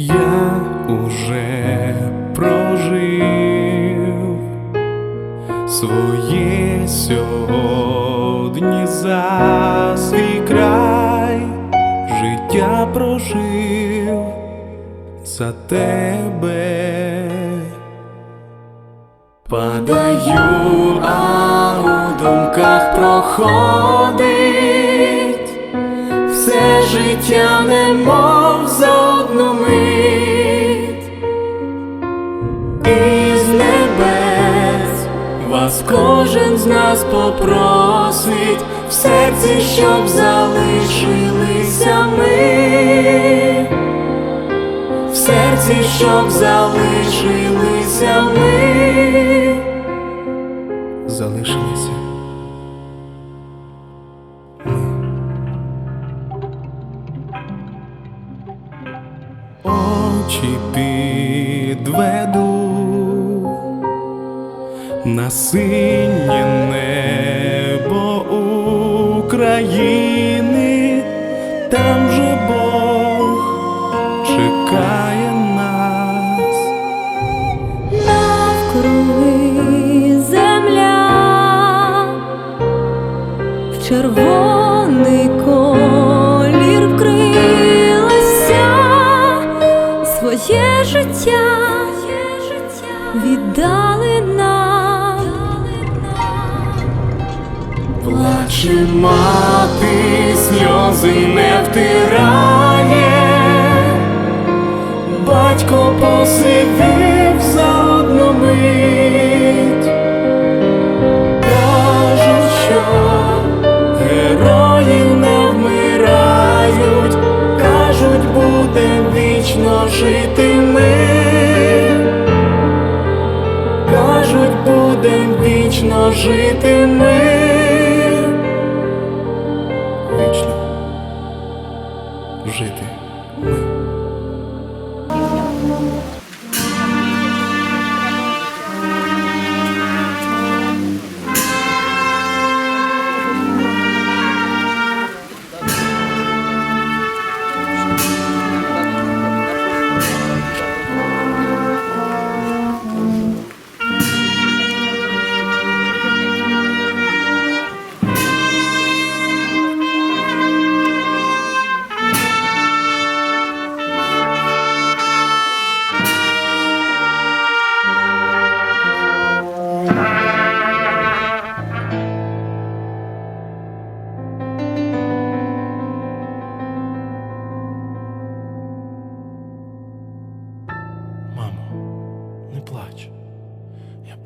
Я уже прожив своє сьогодні за свій край, життя прожив за тебе. Падаю, а у думках проходить життя немов за одну мить. Із небес вас кожен з нас попросить в серці, щоб залишилися ми, в серці, щоб залишилися ми, підведу на синє небо України, Плаче мати, сльози не втирає, батько посивів за одну мить, кажуть, що герої не вмирають, кажуть, будем вічно жити ми, кажуть, будем вічно жити ми. Жити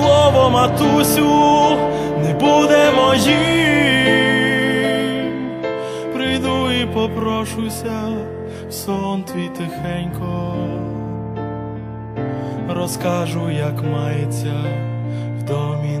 слово матусю не буде моїм. Прийду і попрошуся в сон твій тихенько, розкажу, як мається в домі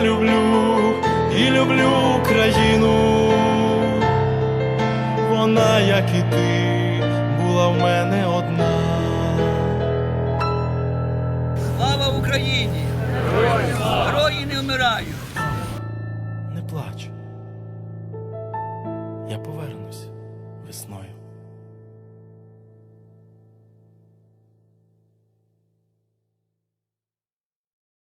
Я люблю і люблю Україну. Вона, як і ти, була в мене одна. Слава Україні! Герої не вмирають! Не плач. Я повернусь весною.